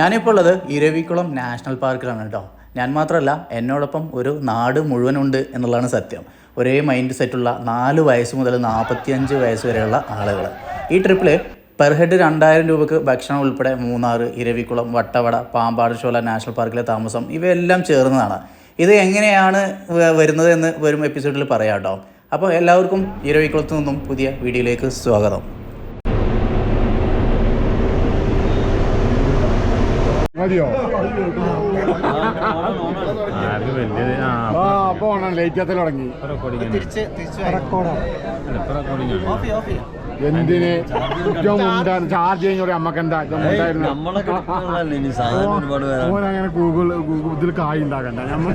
ഞാനിപ്പോൾ ഉള്ളത് ഇരവിക്കുളം നാഷണൽ പാർക്കിലാണ് കേട്ടോ. ഞാൻ മാത്രമല്ല എന്നോടൊപ്പം ഒരു നാട് മുഴുവനുണ്ട് എന്നുള്ളതാണ് സത്യം. ഒരേ മൈൻഡ് സെറ്റുള്ള നാല് വയസ്സ് മുതൽ നാൽപ്പത്തിയഞ്ച് വയസ്സ് വരെയുള്ള ആളുകൾ ഈ ട്രിപ്പിൽ പെർ ഹെഡ് രണ്ടായിരം രൂപക്ക് ഭക്ഷണം ഉൾപ്പെടെ മൂന്നാർ ഇരവിക്കുളം വട്ടവട പാമ്പാട് ചോല നാഷണൽ പാർക്കിലെ താമസം ഇവയെല്ലാം ചേർന്നതാണ്. ഇത് എങ്ങനെയാണ് വരുന്നത് എന്ന് വരും എപ്പിസോഡിൽ പറയാം കേട്ടോ. അപ്പോൾ എല്ലാവർക്കും ഇരവിക്കുളത്തു നിന്നും പുതിയ വീഡിയോയിലേക്ക് സ്വാഗതം. മതിയോ? അത് വലിയത് ആ അപ്പൊ ഓണം തുടങ്ങി. എന്തിന്? ഉണ്ടായിരുന്നു. ചാർജ് കഴിഞ്ഞോടെ അമ്മയ്ക്ക് എന്താ അങ്ങനെ ഗൂഗിൾ ഗൂഗിൾ ഇതിൽ കായ് ഉണ്ടാക്കണ്ട. നമ്മൾ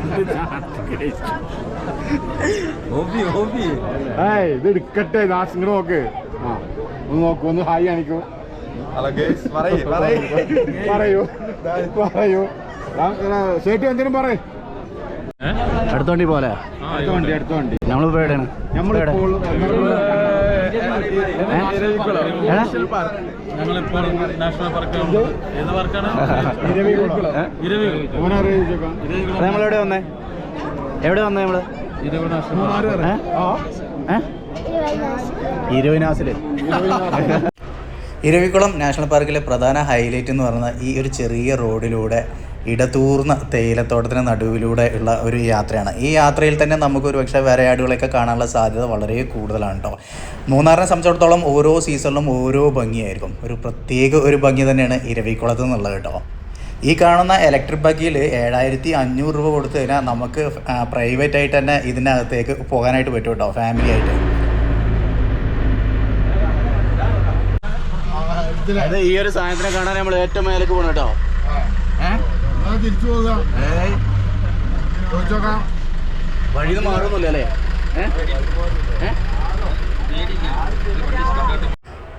ഏയ് ഇത് എടുക്കട്ടെ. ലാസ്റ്റ് നോക്ക്. ആ ഒന്ന് നോക്കൂ. ഒന്ന് ഹായ് കാണിക്കൂ. പറയൂ പറയൂ. ചേട്ടി എന്തിനും പറയൂ. അടുത്ത വണ്ടി പോലെ. അടുത്ത വണ്ടി അടുത്ത വണ്ടി. നമ്മളിപ്പോ എവിടെയാണ് നമ്മളിപ്പോൾ ഞങ്ങളിപ്പോൾ നാഷണൽ പാർക്ക് ഏത് പാർക്കാണ്? ഇരവികുളം ഓനെ അറിയിച്ചേക്കാം നമ്മളെവിടെ വന്നേ? എവിടെ വന്നേ നമ്മൾ? National park. ഇരുവിനാസിൽ ഇരവിക്കുളം നാഷണൽ പാർക്കിലെ പ്രധാന ഹൈലൈറ്റ് എന്ന് പറയുന്നത് ഈ ഒരു ചെറിയ റോഡിലൂടെ ഇടതൂർന്ന തേയിലത്തോട്ടത്തിന് നടുവിലൂടെ ഉള്ള ഒരു യാത്രയാണ്. ഈ യാത്രയിൽ തന്നെ നമുക്ക് ഒരു പക്ഷേ വരയാടുകളൊക്കെ കാണാനുള്ള സാധ്യത വളരെ കൂടുതലാണ് കേട്ടോ മൂന്നാറിനെ സംബന്ധിച്ചിടത്തോളം ഓരോ സീസണിലും ഓരോ ഭംഗിയായിരിക്കും. ഒരു പ്രത്യേക ഒരു ഭംഗി തന്നെയാണ് ഇരവികുളത്ത് എന്നുള്ളത് കേട്ടോ ഈ കാണുന്ന ഇലക്ട്രിക് ബഗ്ഗിയിൽ ഏഴായിരത്തി അഞ്ഞൂറ് രൂപ കൊടുത്തു കഴിഞ്ഞാൽ നമുക്ക് പ്രൈവറ്റ് ആയിട്ട് തന്നെ ഇതിനകത്തേക്ക് പോകാനായിട്ട് പറ്റും കേട്ടോ ഫാമിലി ആയിട്ട്. അത് ഈ ഒരു സാധനത്തിനെ കാണാൻ നമ്മൾ ഏറ്റവും മേലേക്ക് പോകണം കേട്ടോ. തിരിച്ചു പോകാം. ചോദിച്ചോക്കാം വഴി മാറുന്നില്ല അല്ലേ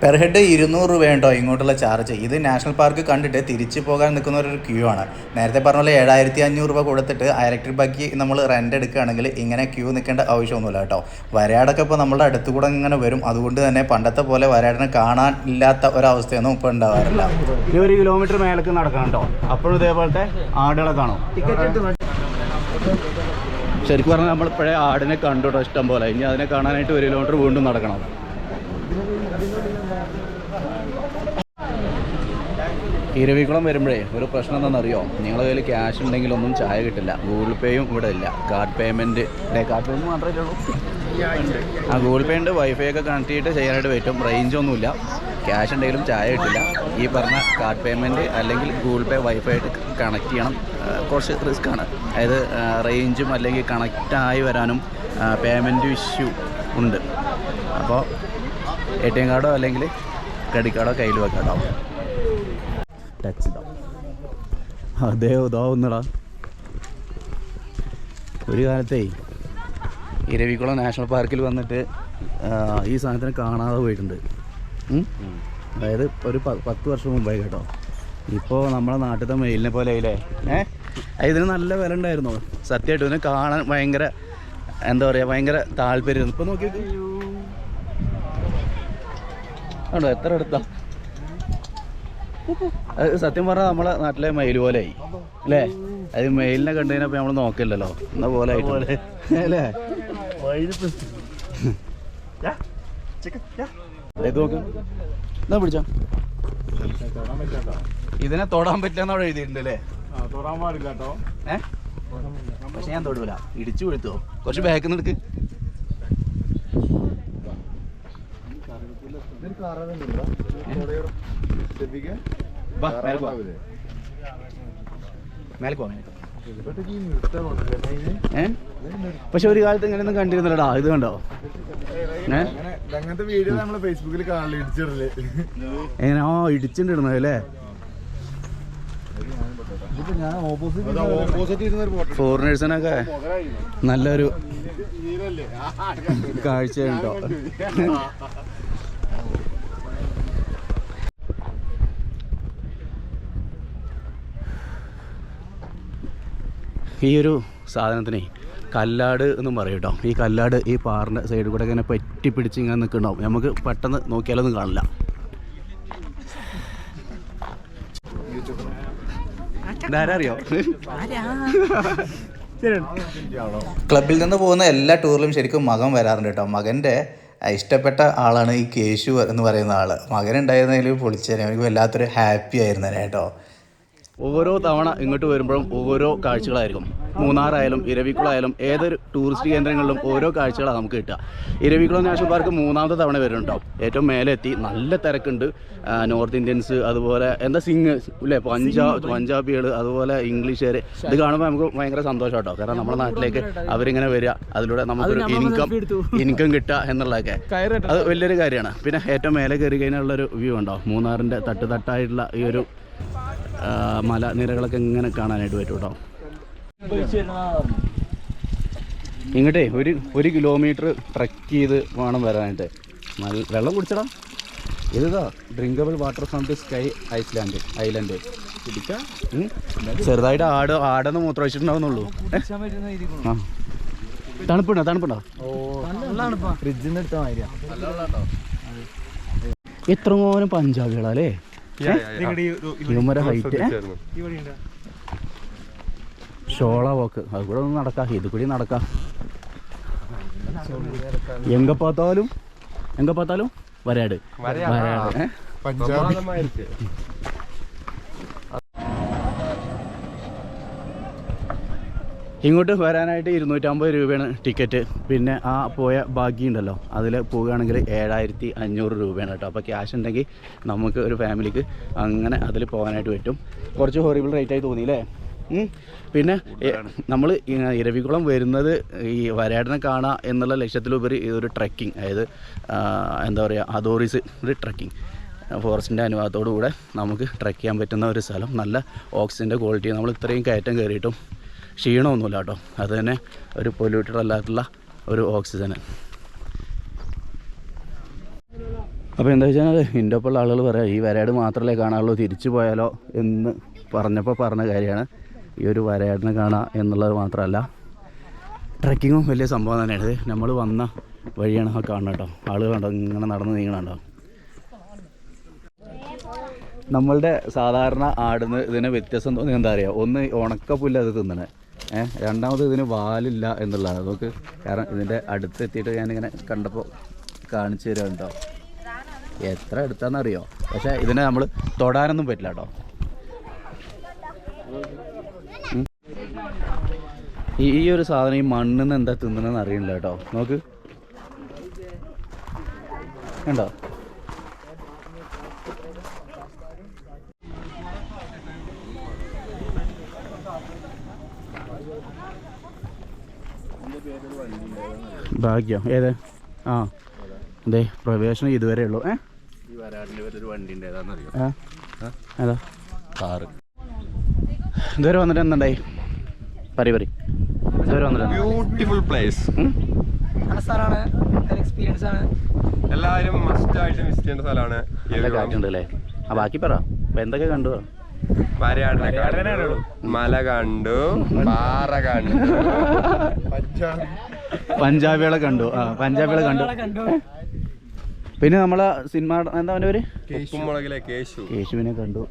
പെർ ഹെഡ് ഇരുന്നൂറ് രൂപയുണ്ടോ ഇങ്ങോട്ടുള്ള ചാർജ് ഇത് നാഷണൽ പാർക്ക് കണ്ടിട്ട് തിരിച്ചു പോകാൻ നിൽക്കുന്ന ഒരു ക്യൂ ആണ്. നേരത്തെ പറഞ്ഞ പോലെ ഏഴായിരത്തി അഞ്ഞൂറ് രൂപ കൊടുത്തിട്ട് ഇലക്ട്രിക് ബൈക്ക് നമ്മൾ റെന്റ് എടുക്കുകയാണെങ്കിൽ ഇങ്ങനെ ക്യൂ നിൽക്കേണ്ട ആവശ്യമൊന്നുമില്ല കേട്ടോ. വരയാടൊക്കെ ഇപ്പോൾ നമ്മുടെ അടുത്ത് കൂടെ ഇങ്ങനെ വരും. അതുകൊണ്ട് തന്നെ പണ്ടത്തെ പോലെ വരയാടിനെ കാണാൻ ഇല്ലാത്ത ഒരവസ്ഥയൊന്നും ഇപ്പോൾ ഉണ്ടാവാറില്ല. ഒരു കിലോമീറ്റർ മേലേക്ക് നടക്കണം കേട്ടോ. അപ്പോഴും ഇതേപോലത്തെ ആടുകളെ കാണും. ശരിക്കും പറഞ്ഞാൽ നമ്മൾ ഇപ്പോഴേ ആടിനെ കണ്ടു കേട്ടോ ഇഷ്ടം പോലെ. ഇനി അതിനെ കാണാനായിട്ട് ഒരു കിലോമീറ്റർ വീണ്ടും നടക്കണം. ഇരവിക്കുളം വരുമ്പോഴേ ഒരു പ്രശ്നം എന്താണെന്നറിയോ? നിങ്ങളുടെ കയ്യിൽ ക്യാഷ് ഉണ്ടെങ്കിൽ ഒന്നും ചായ കിട്ടില്ല. ഗൂഗിൾ പേയും ഇവിടെ ഇല്ല. കാർഡ് പേയ്മെന്റ് കാർഡ് പേയ്മെന്റ് മാത്രമേ ഉള്ളൂ. ആ ഗൂഗിൾ പേ ഉണ്ട്. വൈഫൈ ഒക്കെ കണക്ട് ചെയ്തിട്ട് ചെയ്യാനായിട്ട് പറ്റും. റേഞ്ചൊന്നുമില്ല ക്യാഷ് ഉണ്ടെങ്കിലും ചായ കിട്ടില്ല. ഈ പറഞ്ഞ കാർഡ് പേയ്മെന്റ് അല്ലെങ്കിൽ ഗൂഗിൾ പേ വൈഫൈ ആയിട്ട് കണക്ട് ചെയ്യണം കുറച്ച് റിസ്ക് ആണ്. അതായത് റേഞ്ചും അല്ലെങ്കിൽ കണക്റ്റായി വരാനും പേയ്മെന്റ് ഇഷ്യൂ ഉണ്ട്. അപ്പോൾ എ ടി എം കാർഡോ അല്ലെങ്കിൽ ക്രെഡിറ്റ് കാർഡോ കയ്യിൽ വെക്കാട്ടോ ടച്ച് അതെ ഇതാവുന്നടാ. ഒരു കാലത്തേ ഇരവിക്കുളം നാഷണൽ പാർക്കിൽ വന്നിട്ട് ഈ സാധനത്തിന് കാണാതെ പോയിട്ടുണ്ട്? അതായത് ഒരു പത്ത് വർഷം മുമ്പായി കേട്ടോ. ഇപ്പോൾ നമ്മളെ നാട്ടിലത്തെ മെയിലിനെ പോലെ ആയില്ലേ? ഏഹ് ഇതിന് നല്ല വില ഉണ്ടായിരുന്നു. സത്യമായിട്ടും ഇതിനെ കാണാൻ ഭയങ്കര എന്താ പറയുക ഭയങ്കര താല്പര്യം ഇപ്പോൾ നോക്കി ആണോ എത്ര എടുത്താ? സത്യം പറഞ്ഞാൽ നമ്മളെ നാട്ടിലെ മയിൽ പോലെ ആയി. അല്ലേ? അത് മെയിലിനെ കണ്ടതിനെ നമ്മൾ നോക്കില്ലല്ലോ. എന്ന പോലെ ആയിട്ടുണ്ട്. അല്ലേ? ഇത് നോക്ക്. എന്നാ പിടിച്ചോ. ഇതിനെ തൊടാൻ പറ്റില്ല എന്നവിടെ എഴുതിയിട്ടുണ്ട് അല്ലേ? ആ തൊടാൻ പാടില്ല കേട്ടോ. ഏ? പക്ഷെ ഞാൻ തൊടൂല. ഇടിച്ചു വീഴ്ത്തോ കുറച്ച് ബാക്കിൽ നിന്ന് എടുക്ക് വാ, മേലേക്ക് വാ. മേലേക്ക് വാ, മേലേക്ക് വാ. ഏ പക്ഷെ ഒരു കാലത്ത് ഇങ്ങനെയൊന്നും കണ്ടിരുന്നില്ലടാ ഇത് കണ്ടോ? അങ്ങനത്തെ വീഡിയോ നമ്മൾ ഫേസ്ബുക്കിൽ ഇടിച്ചിടൽ എങ്ങനെ ആ അല്ലേ ഫോട്ടോ ഫോറിനേഴ്സിനൊക്കെ നല്ലൊരു നീരല്ലേ ഈ ഒരു സാധനത്തിനെ കല്ലാട് എന്നും പറയും കേട്ടോ. ഈ കല്ലാട് ഈ പാറിന്റെ സൈഡിൽ കൂടെ ഇങ്ങനെ പറ്റി പിടിച്ച് ഇങ്ങനെ നിൽക്കുന്നുണ്ടാവും നമുക്ക് പെട്ടെന്ന് നോക്കിയാലൊന്നും കാണില്ല. അറിയോ ക്ലബിൽ നിന്ന് പോകുന്ന എല്ലാ ടൂറിലും ശരിക്കും മകൻ വരാറുണ്ട് കേട്ടോ. മകന്റെ ഇഷ്ടപ്പെട്ട ആളാണ് ഈ കേശു എന്ന് പറയുന്ന ആൾ മകൻ ഉണ്ടായിരുന്നതിൽ പൊളിച്ചേനെ എനിക്ക് വല്ലാത്തൊരു ഹാപ്പി ആയിരുന്നു കേട്ടോ. ഓരോ തവണ ഇങ്ങോട്ട് വരുമ്പോഴും ഓരോ കാഴ്ചകളായിരിക്കും. മൂന്നാറായാലും ഇരവിക്കുളായാലും ഏതൊരു ടൂറിസ്റ്റ് കേന്ദ്രങ്ങളിലും ഓരോ കാഴ്ചകളാണ് നമുക്ക് കിട്ടുക. ഇരവിക്കുളം നാഷണൽ പാർക്ക് മൂന്നാമത്തെ തവണ വരുന്നുണ്ടാവും. ഏറ്റവും മേലെ എത്തി നല്ല തിരക്കുണ്ട്. നോർത്ത് ഇന്ത്യൻസ് അതുപോലെ എന്താ സിംഗ് ഇല്ലേ? പഞ്ചാബ് പഞ്ചാബികൾ അതുപോലെ ഇംഗ്ലീഷുകാർ ഇത് കാണുമ്പോൾ നമുക്ക് ഭയങ്കര സന്തോഷം കേട്ടോ കാരണം നമ്മുടെ നാട്ടിലേക്ക് അവരിങ്ങനെ വരിക. അതിലൂടെ നമുക്കൊരു ഇൻകം ഇൻകം കിട്ടുക എന്നുള്ളതൊക്കെ. അത് വലിയൊരു കാര്യമാണ്. പിന്നെ ഏറ്റവും മേലെ കയറി കഴിഞ്ഞുള്ളൊരു വ്യൂ ഉണ്ടോ? മൂന്നാറിന്റെ തട്ട് തട്ടായിട്ടുള്ള ഈ ഒരു ആ, മലനിരകളൊക്കെ ഇങ്ങനെ കാണാനായിട്ട് പറ്റും കേട്ടോ ഇങ്ങോട്ടേ ഒരു ഒരു കിലോമീറ്റർ ട്രക്ക് ചെയ്ത് വേണം വരാനായിട്ട്. വെള്ളം കുടിച്ചടാ. ഇതാ drinkable water from the sky Iceland island കുടിക്കാം ചെറുതായിട്ട് ആട് ആടെന്ന് മൂത്രം വെച്ചിട്ടുണ്ടാവുന്നുള്ളൂ ആ. തണുപ്പുണ്ടോ? തണുപ്പുണ്ടോ? ഫ്രിഡ്ജിന്ന് എടുത്ത മാതിരിയാ. എത്ര മോനും പഞ്ചാബികളല്ലേ ഹൈറ്റ്? ഷോള വാക്ക്. അത് കൂടെ ഒന്ന് നടക്കാം. ഇത് കൂടി നടക്കാം. എങ്ക പാത്താലും എങ്ക പാത്താലും വരാട് വരാട് പഞ്ചാബി ഇങ്ങോട്ട് വരാനായിട്ട് ഇരുന്നൂറ്റമ്പത് രൂപയാണ് ടിക്കറ്റ്. പിന്നെ ആ പോയ ബാക്കിയുണ്ടല്ലോ അതിൽ പോവുകയാണെങ്കിൽ ഏഴായിരത്തി അഞ്ഞൂറ് രൂപയാണ് കേട്ടോ. അപ്പോൾ ക്യാഷ് ഉണ്ടെങ്കിൽ നമുക്ക് ഒരു ഫാമിലിക്ക് അങ്ങനെ അതിൽ പോകാനായിട്ട് പറ്റും. കുറച്ച് ഹോറിബിൾ റേറ്റ് ആയി തോന്നിയില്ലേ. പിന്നെ നമ്മൾ ഇരവികുളം വരുന്നത് ഈ വരാടിനെ കാണുക എന്നുള്ള ലക്ഷ്യത്തിലുപരി ഇതൊരു ട്രക്കിംഗ് അതായത് എന്താ പറയുക അതോറിസ് ഒരു ട്രക്കിംഗ് ഫോറസ്റ്റിന്റെ അനുവാദത്തോടു കൂടെ നമുക്ക് ട്രക്ക് ചെയ്യാൻ പറ്റുന്ന ഒരു സ്ഥലം. നല്ല ഓക്സിജന്റെ ക്വാളിറ്റി നമ്മൾ ഇത്രയും കയറ്റം കയറിയിട്ടും ക്ഷീണമൊന്നുമില്ല കേട്ടോ. അത് തന്നെ ഒരു പൊല്യൂട്ടഡ് അല്ലാത്തുള്ള ഒരു ഓക്സിജൻ അപ്പോൾ എന്താ വെച്ചാൽ എന്റെ ഒപ്പമുള്ള ആളുകൾ പറയാം ഈ വരയാട് മാത്രമല്ലേ കാണാറുള്ളൂ തിരിച്ചു പോയാലോ? എന്ന് പറഞ്ഞപ്പോൾ പറഞ്ഞ കാര്യമാണ്. ഈ ഒരു വരയാടിനെ കാണുക എന്നുള്ളത് മാത്രമല്ല ട്രക്കിങ്ങും വലിയ സംഭവം തന്നെയാണ്. നമ്മൾ വന്ന വഴിയാണ് ആ കാണുന്നത് കേട്ടോ. ആളുകൾ കണ്ടോ ഇങ്ങനെ നടന്ന് നീങ്ങണുണ്ടോ നമ്മളുടെ സാധാരണ ആടുന്ന് ഇതിന് വ്യത്യാസം തോന്നി എന്താ പറയുക ഒന്ന് ഉണക്ക പുല്ല് അത് തിന്നണേ. രണ്ടാമത് ഇതിന് വാലില്ല എന്നുള്ളതാണ്. നമുക്ക് കാരണം ഇതിന്റെ അടുത്തെത്തിയിട്ട് ഞാനിങ്ങനെ കണ്ടപ്പോൾ കാണിച്ചു തരാം കേട്ടോ എത്ര എടുത്താന്നറിയോ? പക്ഷേ ഇതിനെ നമ്മൾ തൊടാനൊന്നും പറ്റില്ല കേട്ടോ ഈ ഒരു സാധനം ഈ മണ്ണിൽ നിന്ന് എന്താ തിന്നണമെന്ന് അറിയണില്ല കേട്ടോ നോക്ക്. കണ്ടോ? ഭാഗ്യം. ഏത്? ആ. അതെ പ്രവേശനം ഇതുവരെ ഉള്ളൂ. ഏ? ഏതാ? കാറ്. ഇതുവരെ വന്നിട്ട് എന്തുണ്ടായി? പറി പറി. ഇതുവരെ വന്നിട്ട് ബ്യൂട്ടിഫുൾ പ്ലേസ് സ്ഥലമാണ്. ഒരു എക്സ്പീരിയൻസ് ആണ്. എല്ലാവരും മസ്റ്റ് ആയിട്ട് വിസിറ്റ് ചെയ്യേണ്ട സ്ഥലമാണ് നല്ല കാറ്റുണ്ട് അല്ലേ ആ ബാക്കി പറ. എന്തൊക്കെ കണ്ടു? മല കണ്ടു പാറ കണ്ടു. പഞ്ചാബി പഞ്ചാബികളെ കണ്ടു. ആ പഞ്ചാബികളെ കണ്ടു. പിന്നെ നമ്മളെ സിനിമ എന്താ അവന്റെ പേര്? ഉപ്പുമുളകിലെ കേശു. കേശുവിനെ കണ്ടു.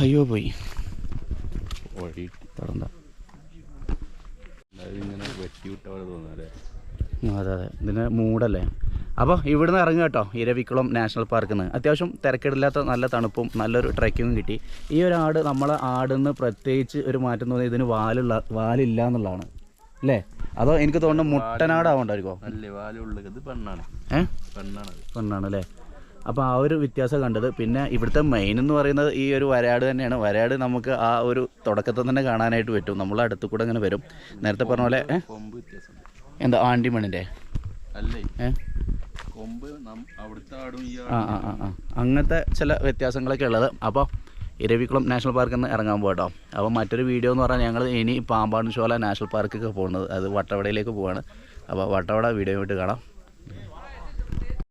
അയ്യോ പോയി. വഴി തുറന്ന. ഇങ്ങനെ വെട്ടിവിട്ട പോലെ തോന്നാല്ലേ അതെ അതെ. ഇതിന് മൂടല്ലേ? അപ്പോൾ ഇവിടുന്ന് ഇറങ്ങുക കേട്ടോ ഇരവിക്കുളം നാഷണൽ പാർക്കിൽ നിന്ന് അത്യാവശ്യം തിരക്കിടില്ലാത്ത നല്ല തണുപ്പും നല്ലൊരു ട്രക്കിങ്ങും കിട്ടി. ഈ ഒരു ആട് നമ്മളെ ആടിന്ന് പ്രത്യേകിച്ച് ഒരു മാറ്റം തോന്നി ഇതിന് വാലുള്ള വാലില്ല എന്നുള്ളതാണ്. അല്ലേ? അതോ എനിക്ക് തോന്നുന്നു മുട്ടനാടാവണ്ടായിരിക്കോ പെണ്ണാണ്. അല്ലേ? അപ്പോൾ ആ ഒരു വ്യത്യാസം കണ്ടത്. പിന്നെ ഇവിടുത്തെ മെയിൻ എന്ന് പറയുന്നത് ഈ ഒരു വരയാട് തന്നെയാണ്. വരയാട് നമുക്ക് ആ ഒരു തുടക്കത്തിൽ തന്നെ കാണാനായിട്ട് പറ്റും. നമ്മൾ അടുത്ത് കൂടെ അങ്ങനെ വരും. നേരത്തെ പറഞ്ഞ പോലെ എന്താ ആണ്ടിമണിന്റെ അങ്ങനത്തെ ചില വ്യത്യാസങ്ങളൊക്കെ ഉള്ളത്. അപ്പോൾ ഇരവിക്കുളം നാഷണൽ പാർക്കിൽ നിന്ന് ഇറങ്ങാൻ പോകട്ടോ അപ്പോൾ മറ്റൊരു വീഡിയോ എന്ന് പറഞ്ഞാൽ ഞങ്ങൾ ഇനി പാമ്പാടുംശോല നാഷണൽ പാർക്കൊക്കെ പോകുന്നത്. അത് വട്ടവടയിലേക്ക് പോവാണ്. അപ്പോൾ വട്ടവട വീഡിയോ കാണാം.